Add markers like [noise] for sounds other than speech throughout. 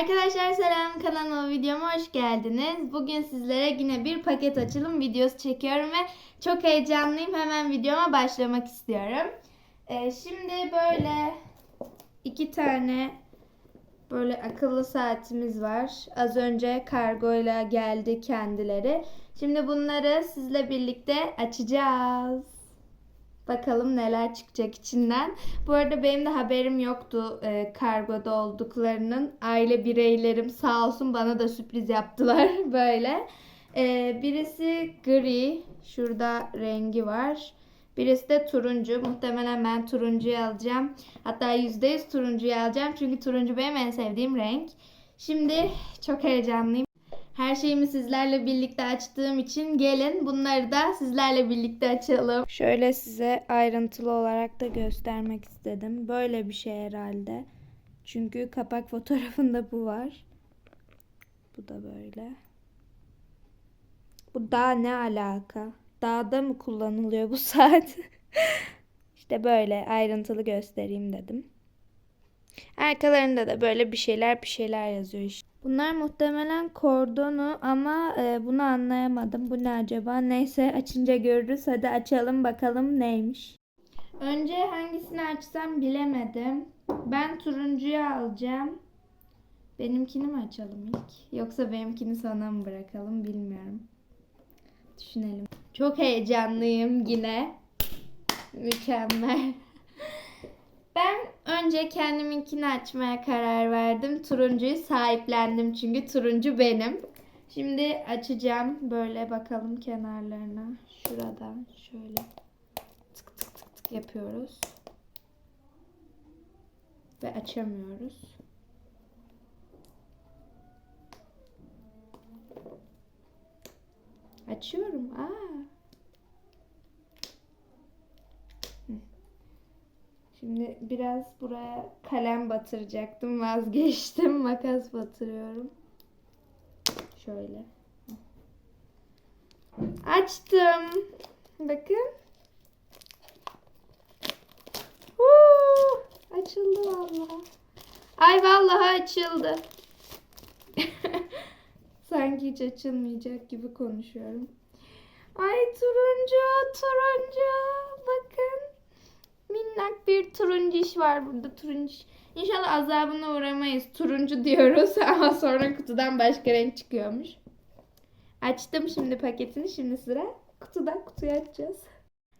Arkadaşlar selam kanalıma videoma hoş geldiniz. Bugün sizlere yine bir paket açılım videosu çekiyorum ve çok heyecanlıyım. Hemen videoma başlamak istiyorum. Ee, şimdi böyle iki tane böyle akıllı saatimiz var. Az önce kargoyla geldi kendileri. Şimdi bunları sizle birlikte açacağız. Bakalım neler çıkacak içinden. Bu arada benim de haberim yoktu e, kargoda olduklarının. Aile bireylerim sağ olsun bana da sürpriz yaptılar [laughs] böyle. E, birisi gri. Şurada rengi var. Birisi de turuncu. Muhtemelen ben turuncuyu alacağım. Hatta %100 turuncuyu alacağım. Çünkü turuncu benim en sevdiğim renk. Şimdi çok heyecanlıyım. Her şeyimi sizlerle birlikte açtığım için gelin bunları da sizlerle birlikte açalım. Şöyle size ayrıntılı olarak da göstermek istedim. Böyle bir şey herhalde. Çünkü kapak [laughs] fotoğrafında bu var. Bu da böyle. Bu dağ ne alaka? Dağda mı kullanılıyor bu [laughs] saat? işte böyle ayrıntılı göstereyim dedim. Arkalarında da böyle bir şeyler bir şeyler yazıyor işte. Bunlar muhtemelen kordonu ama e, bunu anlayamadım. Bu ne acaba? Neyse açınca görürüz. Hadi açalım bakalım neymiş. Önce hangisini açsam bilemedim. Ben turuncuyu alacağım. Benimkini mi açalım ilk? Yoksa benimkini sona mı bırakalım bilmiyorum. Düşünelim. Çok heyecanlıyım yine. Mükemmel. [laughs] Ben önce kendiminkini açmaya karar verdim. Turuncuyu sahiplendim çünkü turuncu benim. Şimdi açacağım. Böyle bakalım kenarlarına. Şuradan şöyle tık tık tık tık yapıyoruz. Ve açamıyoruz. Açıyorum. Aa. Şimdi biraz buraya kalem batıracaktım. Vazgeçtim. [laughs] Makas batırıyorum. Şöyle. Açtım. Bakın. Huu, açıldı vallahi. Ay vallahi açıldı. [laughs] Sanki hiç açılmayacak gibi konuşuyorum. Ay turuncu, turuncu. Bakın. Minnak bir turuncu iş var burada turuncu. iş. İnşallah azabına uğramayız. Turuncu diyoruz [laughs] ama sonra kutudan başka renk çıkıyormuş. Açtım şimdi paketini. Şimdi sıra kutuda kutuyu açacağız.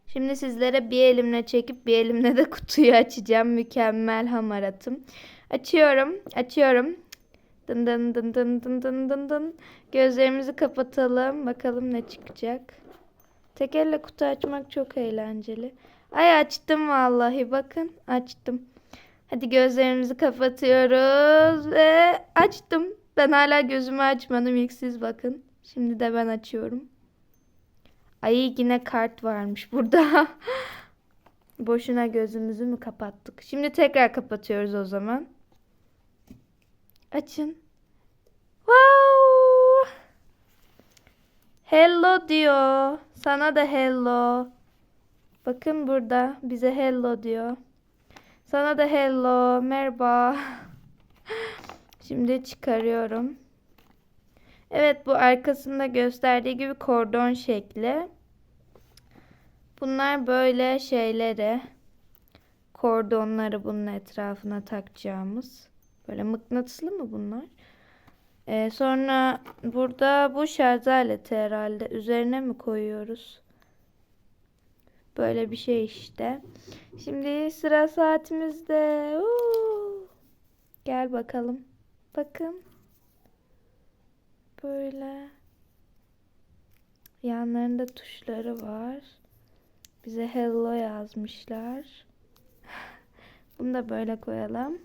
Şimdi sizlere bir elimle çekip bir elimle de [laughs] kutuyu açacağım. Mükemmel hamaratım. Açıyorum. Açıyorum. Dın dın dın dın dın dın dın dın. Gözlerimizi kapatalım. Bakalım ne çıkacak. Tek elle kutu açmak çok eğlenceli. Ay açtım vallahi bakın açtım. Hadi gözlerimizi kapatıyoruz ve açtım. Ben hala gözümü açmadım ilk siz bakın. Şimdi de ben açıyorum. Ay yine kart varmış burada. [laughs] Boşuna gözümüzü mü kapattık? Şimdi tekrar kapatıyoruz o zaman. Açın. Wow! Hello diyor. Sana da hello. Bakın burada bize hello diyor. Sana da hello. Merhaba. Şimdi çıkarıyorum. Evet bu arkasında gösterdiği gibi kordon şekli. Bunlar böyle şeyleri. Kordonları bunun etrafına takacağımız. Böyle mıknatıslı mı bunlar? Ee, sonra burada bu şarj aleti herhalde. Üzerine mi koyuyoruz? Böyle bir şey işte. Şimdi sıra saatimizde. Uuu. Gel bakalım. Bakın. Böyle. Yanlarında tuşları var. Bize hello yazmışlar. [laughs] Bunu da böyle koyalım.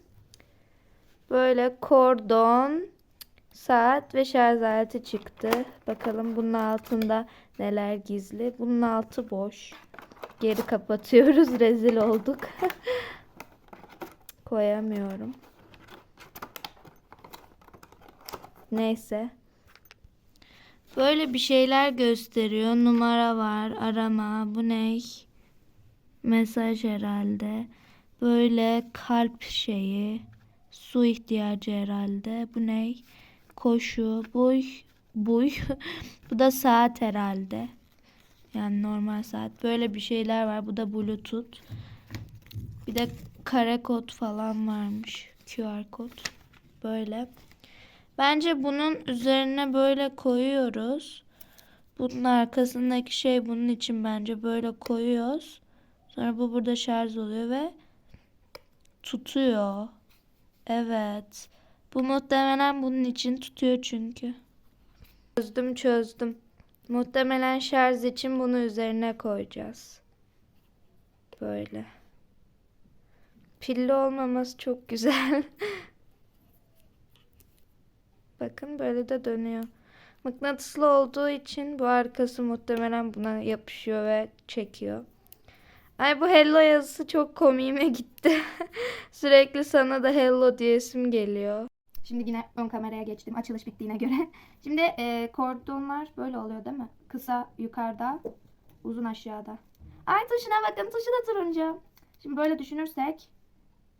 Böyle kordon, saat ve şarj aleti çıktı. Bakalım bunun altında neler gizli. Bunun altı boş. Geri kapatıyoruz. [laughs] Rezil olduk. Koyamıyorum. Neyse. Böyle bir şeyler gösteriyor. Numara var. Arama. Bu ne? Mesaj herhalde. Böyle kalp şeyi. Su ihtiyacı herhalde. Bu ne? Koşu, buy, buy. [laughs] Bu da saat herhalde. Yani normal saat. Böyle bir şeyler var. Bu da Bluetooth. Bir de kare kod falan varmış. QR kod. Böyle. Bence bunun üzerine böyle koyuyoruz. Bunun arkasındaki şey bunun için bence böyle koyuyoruz. Sonra bu burada şarj oluyor ve tutuyor. Evet. Bu muhtemelen bunun için tutuyor çünkü. Çözdüm çözdüm. Muhtemelen şarj için bunu üzerine koyacağız. Böyle. Pilli olmaması çok güzel. [laughs] Bakın böyle de dönüyor. Mıknatıslı olduğu için bu arkası muhtemelen buna yapışıyor ve çekiyor. Ay bu hello yazısı çok komiğime gitti. [laughs] Sürekli sana da hello diyesim geliyor. Şimdi yine ön kameraya geçtim açılış bittiğine göre. [laughs] Şimdi e, kordonlar böyle oluyor değil mi? Kısa yukarıda, uzun aşağıda. Ay tuşuna bakın tuşu da turuncu. Şimdi böyle düşünürsek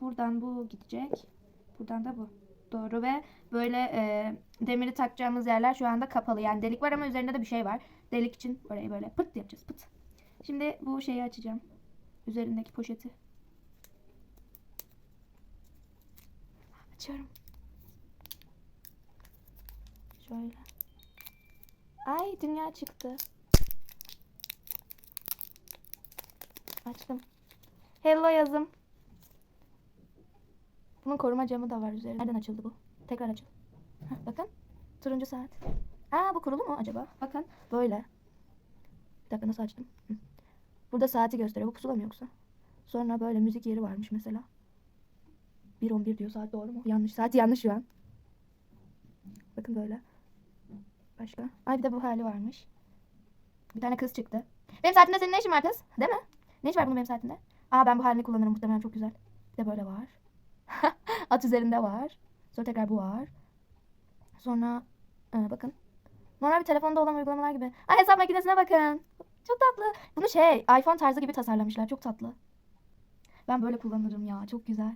buradan bu gidecek. Buradan da bu. Doğru ve böyle e, demiri takacağımız yerler şu anda kapalı. Yani delik var ama üzerinde de bir şey var. Delik için orayı böyle pıt yapacağız pıt. Şimdi bu şeyi açacağım. Üzerindeki poşeti. Açıyorum. Şöyle. Ay dünya çıktı. Açtım. Hello yazım. Bunun koruma camı da var üzerinde. Nereden açıldı bu? Tekrar açıl. Heh, bakın. Turuncu saat. Aa bu kurulu mu acaba? Bakın böyle. Bir dakika nasıl açtım? Hı. Burada saati gösteriyor. Bu pusula mı yoksa? Sonra böyle müzik yeri varmış mesela. 1.11 diyor saat doğru mu? Yanlış. Saat yanlış şu an. Bakın böyle. Başka? Ay bir de bu hali varmış. Bir tane kız çıktı. Benim saatimde senin ne işin var kız? Değil mi? Ne iş var bunun benim saatimde? Aa ben bu halini kullanırım muhtemelen çok güzel. Bir de böyle var. [laughs] At üzerinde var. Sonra tekrar bu var. Sonra e, bakın. Normal bir telefonda olan uygulamalar gibi. Ay hesap makinesine bakın. Çok tatlı. Bunu şey iPhone tarzı gibi tasarlamışlar. Çok tatlı. Ben böyle kullanırım ya. Çok güzel.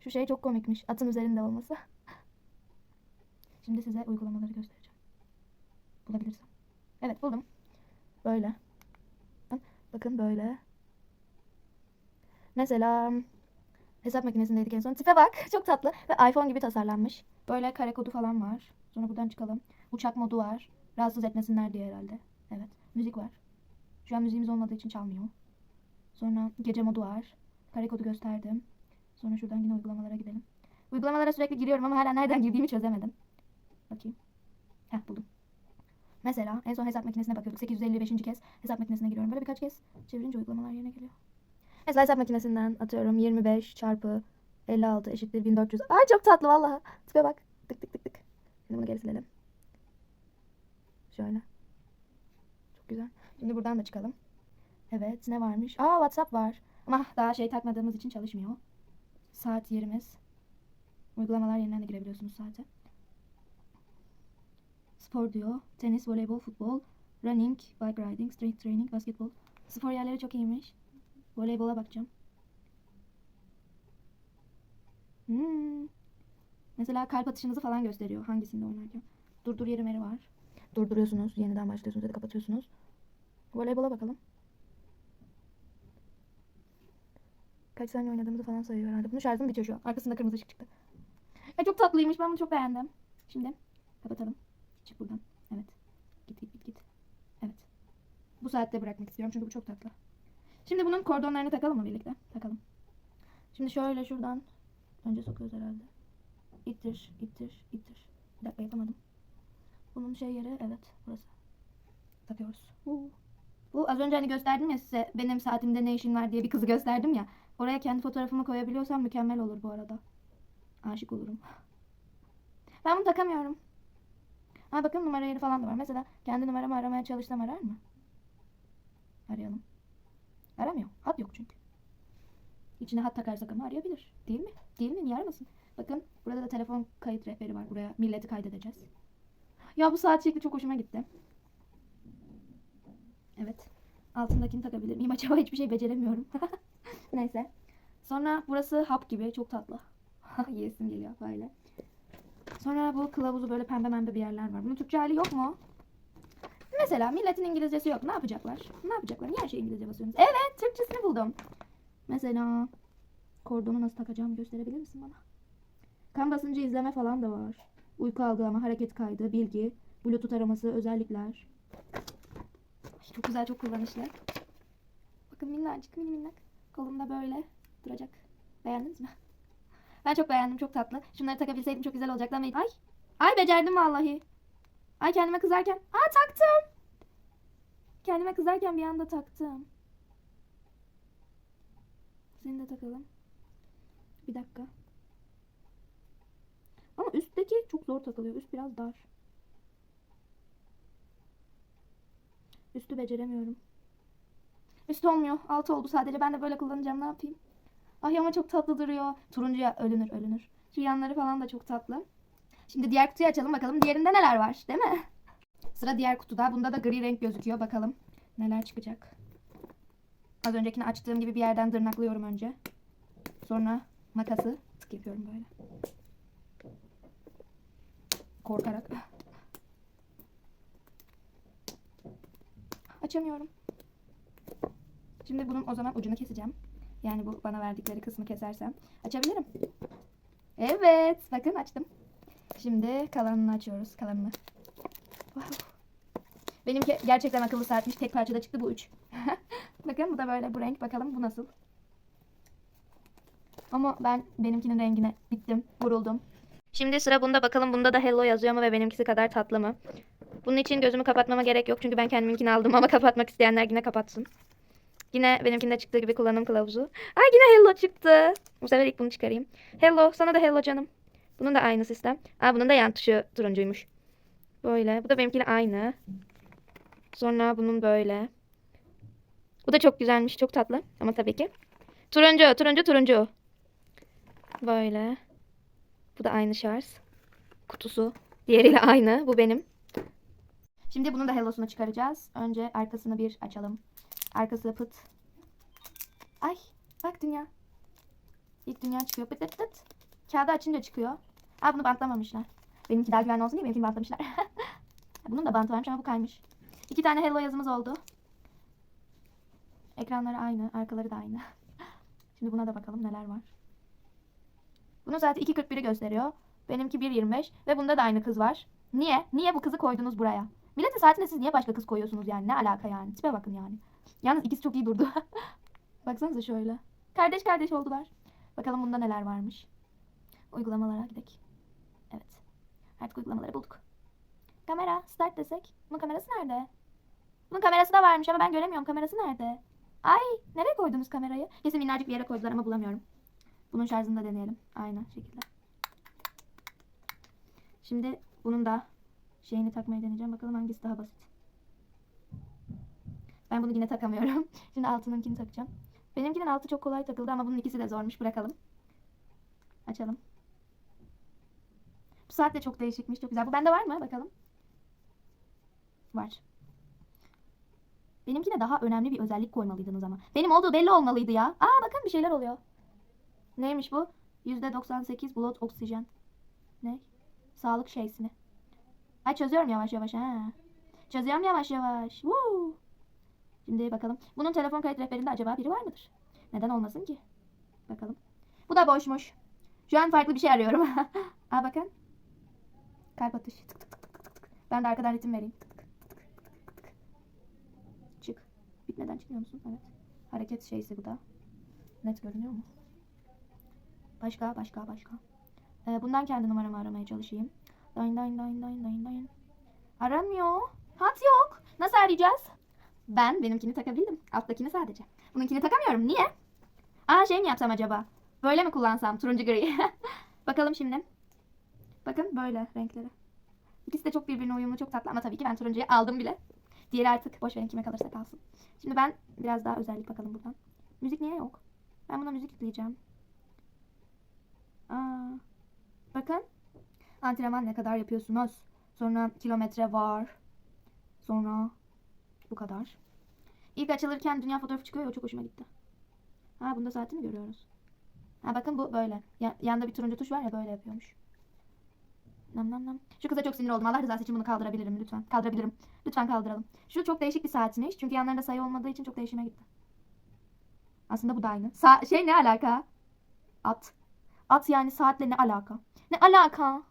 Şu şey çok komikmiş. Atın üzerinde olması. [laughs] Şimdi size uygulamaları göstereceğim. Bulabilirsem. Evet buldum. Böyle. Bakın böyle. Mesela hesap makinesindeydik en son. Tipe bak. Çok tatlı. Ve iPhone gibi tasarlanmış. Böyle kare kodu falan var. Sonra buradan çıkalım. Uçak modu var. Rahatsız etmesinler diye herhalde. Evet. Müzik var. Şu an müziğimiz olmadığı için çalmıyor. Sonra gece modu var. Kare kodu gösterdim. Sonra şuradan yine uygulamalara gidelim. Uygulamalara sürekli giriyorum ama hala nereden girdiğimi çözemedim. Bakayım. Heh buldum. Mesela en son hesap makinesine bakıyorduk. 855. kez hesap makinesine giriyorum. Böyle birkaç kez çevirince uygulamalar yerine geliyor. Mesela hesap makinesinden atıyorum 25 çarpı 56 eşittir 1400. Ay çok tatlı vallahi. Tipe bak. Tık tık tık tık. Şimdi bunu geri silelim. Şöyle. Çok güzel. Şimdi buradan da çıkalım. Evet ne varmış? Aa WhatsApp var. Ama daha şey takmadığımız için çalışmıyor. Saat yerimiz. Uygulamalar yerinden de girebiliyorsunuz zaten. Spor diyor. Tenis, voleybol, futbol, running, bike riding, strength training, basketbol. Spor yerleri çok iyiymiş. Voleybola bakacağım. Hmm. Mesela kalp atışınızı falan gösteriyor hangisinde oynarken. Durdur yeri var. Durduruyorsunuz, yeniden başlıyorsunuz ya kapatıyorsunuz. Voleybola bakalım. Kaç saniye oynadığımızı falan sayıyor herhalde. Bunun şarjım bitiyor şu an. Arkasında kırmızı ışık çıktı. Ya çok tatlıymış. Ben bunu çok beğendim. Şimdi kapatalım. Çık buradan. Evet. Git git git. Evet. Bu saatte bırakmak istiyorum çünkü bu çok tatlı. Şimdi bunun kordonlarını takalım mı birlikte? Takalım. Şimdi şöyle şuradan önce sokuyoruz herhalde. İttir, ittir, ittir. Bir dakika yapamadım. Bunun şey yeri evet burası. Takıyoruz. Huu. Bu az önce hani gösterdim ya size benim saatimde ne işin var diye bir kızı gösterdim ya. Oraya kendi fotoğrafımı koyabiliyorsam mükemmel olur bu arada. Aşık olurum. Ben bunu takamıyorum. Ha bakın numara yeri falan da var. Mesela kendi numaramı aramaya çalışsam arar mı? Arayalım. Aramıyor. Hat yok çünkü. İçine hat takarsak ama arayabilir. Değil mi? Değil mi? Niye aramasın? Bakın burada da telefon kayıt rehberi var. Buraya milleti kaydedeceğiz. Ya bu saat şekli çok hoşuma gitti. Evet. Altındakini takabilir miyim? Acaba [laughs] hiçbir şey beceremiyorum. [laughs] Neyse. Sonra burası hap gibi. Çok tatlı. [laughs] Yesim geliyor böyle. Sonra bu kılavuzu böyle pembe pembe bir yerler var. Bunun Türkçe hali yok mu? Mesela milletin İngilizcesi yok. Ne yapacaklar? Ne yapacaklar? Niye her şeyi İngilizce basıyorsunuz? Evet, Türkçesini buldum. Mesela kordonu nasıl takacağımı gösterebilir misin bana? Kan basıncı izleme falan da var. Uyku algılama, hareket kaydı, bilgi, bluetooth araması, özellikler. Çok güzel, çok kullanışlı. Bakın minnacık, mini minnak. Kolumda böyle duracak. Beğendiniz mi? Ben çok beğendim, çok tatlı. Şunları takabilseydim çok güzel olacaktı ama... Ay! Ay becerdim vallahi. Ay kendime kızarken... Aa taktım! Kendime kızarken bir anda taktım. Seni de takalım. Bir dakika. Ama üstteki çok zor takılıyor. Üst biraz dar. Üstü beceremiyorum. Üst olmuyor. Alt oldu sadece. Ben de böyle kullanacağım. Ne yapayım? Ay ama çok tatlı duruyor. Turuncuya ölünür ölünür. Şu yanları falan da çok tatlı. Şimdi diğer kutuyu açalım bakalım. Diğerinde neler var değil mi? Sıra diğer kutuda. Bunda da gri renk gözüküyor. Bakalım neler çıkacak. Az öncekini açtığım gibi bir yerden tırnaklıyorum önce. Sonra makası tık yapıyorum böyle. Korkarak. Açamıyorum. Şimdi bunun o zaman ucunu keseceğim. Yani bu bana verdikleri kısmı kesersem açabilirim. Evet, bakın açtım. Şimdi kalanını açıyoruz, kalanını. Wow. Benimki gerçekten akıllı saatmiş. Tek parçada çıktı bu üç. [laughs] bakın bu da böyle bu renk. Bakalım bu nasıl? Ama ben benimkinin rengine bittim, vuruldum. Şimdi sıra bunda bakalım bunda da hello yazıyor mu ve benimkisi kadar tatlı mı? Bunun için gözümü kapatmama gerek yok çünkü ben kendiminkini aldım ama kapatmak isteyenler yine kapatsın. Yine benimkinde çıktığı gibi kullanım kılavuzu. Ay yine hello çıktı. Bu sefer ilk bunu çıkarayım. Hello sana da hello canım. Bunun da aynı sistem. Aa bunun da yan tuşu turuncuymuş. Böyle. Bu da benimkiyle aynı. Sonra bunun böyle. Bu da çok güzelmiş. Çok tatlı. Ama tabii ki. Turuncu, turuncu, turuncu. Böyle. Bu da aynı şarj. Kutusu. Diğeriyle aynı. Bu benim. Şimdi bunun da hellosunu çıkaracağız. Önce arkasını bir açalım. Arkası pıt. Ay bak dünya. İlk dünya çıkıyor. Pıt pıt pıt. Kağıdı açınca çıkıyor. Aa bunu bantlamamışlar. Benimki daha güvenli olsun diye benimkini bantlamışlar. [laughs] Bunun da bantı varmış ama bu kaymış. İki tane hello yazımız oldu. Ekranları aynı. Arkaları da aynı. [laughs] Şimdi buna da bakalım neler var. Bunun saati 2.41'i gösteriyor. Benimki 1.25 ve bunda da aynı kız var. Niye? Niye bu kızı koydunuz buraya? Milletin saatine siz niye başka kız koyuyorsunuz yani? Ne alaka yani? Tipe bakın yani. Yalnız ikisi çok iyi durdu. [laughs] Baksanıza şöyle. Kardeş kardeş oldular. Bakalım bunda neler varmış. Uygulamalara gidelim. Evet. Artık uygulamaları bulduk. Kamera start desek. Bunun kamerası nerede? Bunun kamerası da varmış ama ben göremiyorum. Kamerası nerede? Ay nereye koydunuz kamerayı? Kesin minnacık bir yere koydular ama bulamıyorum. Bunun şarjını da deneyelim. Aynı şekilde. Şimdi bunun da şeyini takmaya deneyeceğim. Bakalım hangisi daha basit. Ben bunu yine takamıyorum. [laughs] Şimdi altınınkini takacağım. Benimkinin altı çok kolay takıldı ama bunun ikisi de zormuş. Bırakalım. Açalım. Bu saat de çok değişikmiş. Çok güzel. Bu bende var mı? Bakalım. Var. Benimkine daha önemli bir özellik koymalıydınız ama. Benim olduğu belli olmalıydı ya. Aa bakın bir şeyler oluyor. Neymiş bu? %98 blood oksijen. Ne? Sağlık şeysini. Ay çözüyorum yavaş yavaş ha. Çözüyorum yavaş yavaş. Woo. Şimdi bakalım. Bunun telefon kayıt rehberinde acaba biri var mıdır? Neden olmasın ki? Bakalım. Bu da boşmuş. Şu an farklı bir şey arıyorum. [laughs] Aa bakın. Kalp atışı. Tık tık tık tık tık. Ben de arkadan ritim vereyim. Tık tık tık tık tık. Çık. Bit neden çıkmıyor musun? Evet. Hareket şeysi bu da. Net görünüyor mu? Başka, başka, başka. Ee, bundan kendi numaramı aramaya çalışayım. Dayın dayın dayın dayın dayın dayın. Aramıyor. Hat yok. Nasıl arayacağız? Ben benimkini takabildim. Alttakini sadece. Bununkini takamıyorum. Niye? Aa şey mi yapsam acaba? Böyle mi kullansam? Turuncu gri. [laughs] Bakalım şimdi. Bakın böyle renkleri. İkisi de çok birbirine uyumlu, çok tatlı ama tabii ki ben turuncuyu aldım bile. Diğeri artık boş verin kime kalırsa kalsın. Şimdi ben biraz daha özellik bakalım buradan. Müzik niye yok? Ben buna müzik yükleyeceğim. Aa, bakın. Antrenman ne kadar yapıyorsunuz? Sonra kilometre var. Sonra bu kadar. İlk açılırken dünya fotoğrafı çıkıyor o çok hoşuma gitti. Ha bunda saati mi görüyoruz? Ha bakın bu böyle. Ya, yanda bir turuncu tuş var ya böyle yapıyormuş. Nam nam nam. Şu kıza çok sinir oldum. Allah rızası için bunu kaldırabilirim lütfen. Kaldırabilirim. Lütfen kaldıralım. Şu çok değişik bir saatmiş. Çünkü yanlarında sayı olmadığı için çok değişime gitti. Aslında bu da aynı. Sa- şey ne alaka? At. At yani saatle ne alaka? Ne alaka?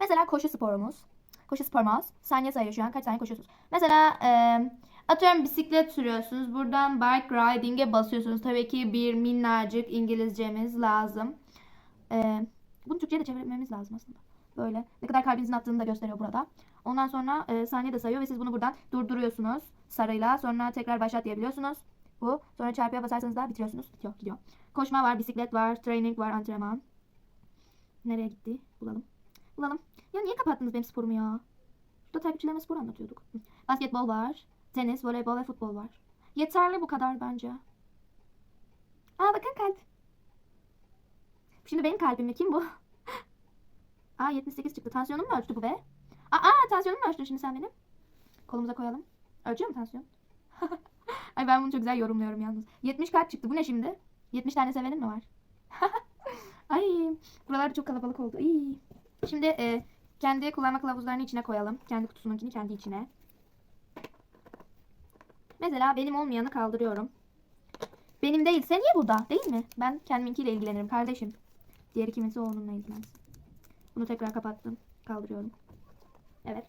Mesela koşu sporumuz. Koşu sporumuz. Saniye sayıyor şu an. Kaç saniye koşuyorsunuz? Mesela eee atıyorum bisiklet sürüyorsunuz. Buradan bike riding'e basıyorsunuz. Tabii ki bir minnacık İngilizcemiz lazım. Eee bunu Türkçe'ye de çevirmemiz lazım aslında. Böyle. Ne kadar kalbinizin attığını da gösteriyor burada. Ondan sonra e, saniye de sayıyor ve siz bunu buradan durduruyorsunuz sarıyla. Sonra tekrar başlat diyebiliyorsunuz. Bu. Sonra çarpıya basarsanız da bitiriyorsunuz. Bitiyor, gidiyor. Koşma var, bisiklet var, training var, antrenman. Nereye gitti? Bulalım. Bulalım. Ya niye kapattınız benim sporumu ya? Şurada takipçilerime spor anlatıyorduk. Basketbol var, tenis, voleybol ve futbol var. Yeterli bu kadar bence. Aa bakın kalp. Şimdi benim kalbimle kim bu? [laughs] Aa 78 çıktı. Tansiyonum mu ölçtü bu be? Aa tansiyonumu mu ölçtün şimdi sen benim? Kolumuza koyalım. Ölçüyor mu tansiyon? [laughs] Ay ben bunu çok güzel yorumluyorum yalnız. 70 kalp çıktı. Bu ne şimdi? 70 tane sevenin mi var? [laughs] Ay buralar çok kalabalık oldu. İyi. Şimdi e, kendi kullanma kılavuzlarını içine koyalım. Kendi kutusununkini kendi içine. Mesela benim olmayanı kaldırıyorum. Benim değilse niye burada? Değil mi? Ben kendiminkiyle ilgilenirim kardeşim. Diğeri kiminse o onunla ilgilensin. Bunu tekrar kapattım. Kaldırıyorum. Evet.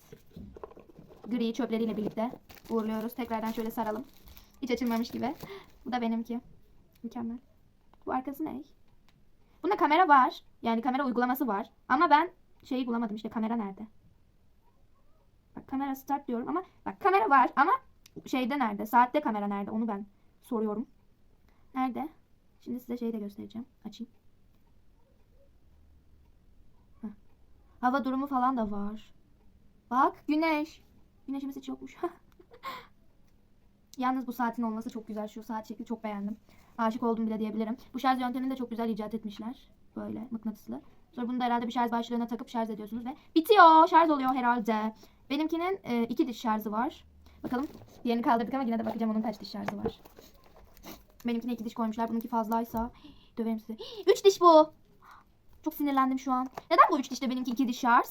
Gri çöpleriyle birlikte uğurluyoruz. Tekrardan şöyle saralım. Hiç açılmamış gibi. Bu da benimki. Mükemmel. Bu arkası ne? Bunda kamera var. Yani kamera uygulaması var. Ama ben şeyi bulamadım işte kamera nerede? Bak kamera start diyorum ama bak kamera var ama şeyde nerede? Saatte kamera nerede? Onu ben soruyorum. Nerede? Şimdi size şeyi de göstereceğim. Açayım. Hava durumu falan da var. Bak güneş. Güneşimiz hiç yokmuş. [laughs] Yalnız bu saatin olması çok güzel. Şu saat şekli çok beğendim. Aşık oldum bile diyebilirim. Bu şarj yöntemini de çok güzel icat etmişler. Böyle mıknatıslı. Sonra bunu da herhalde bir şarj başlığına takıp şarj ediyorsunuz ve bitiyor. Şarj oluyor herhalde. Benimkinin e, iki diş şarjı var. Bakalım. Diğerini kaldırdık ama yine de bakacağım onun kaç diş şarjı var. Benimkine iki diş koymuşlar. Bununki fazlaysa döverim sizi. Üç diş bu. Çok sinirlendim şu an. Neden bu üç dişte benimki iki diş şarj?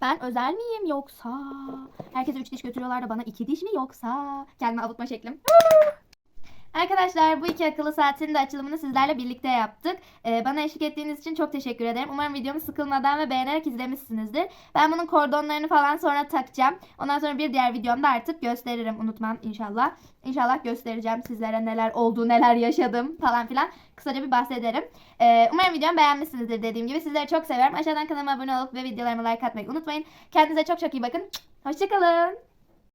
Ben özel miyim yoksa? Herkese üç diş götürüyorlar da bana iki diş mi yoksa? Kendimi avutma şeklim. Arkadaşlar bu iki akıllı saatin de açılımını sizlerle birlikte yaptık. Ee, bana eşlik ettiğiniz için çok teşekkür ederim. Umarım videomu sıkılmadan ve beğenerek izlemişsinizdir. Ben bunun kordonlarını falan sonra takacağım. Ondan sonra bir diğer videomda artık gösteririm. Unutmam inşallah. İnşallah göstereceğim sizlere neler oldu, neler yaşadım falan filan. Kısaca bir bahsederim. Ee, umarım videomu beğenmişsinizdir dediğim gibi. Sizleri çok seviyorum. Aşağıdan kanalıma abone olup ve videolarıma like atmayı unutmayın. Kendinize çok çok iyi bakın. Hoşçakalın.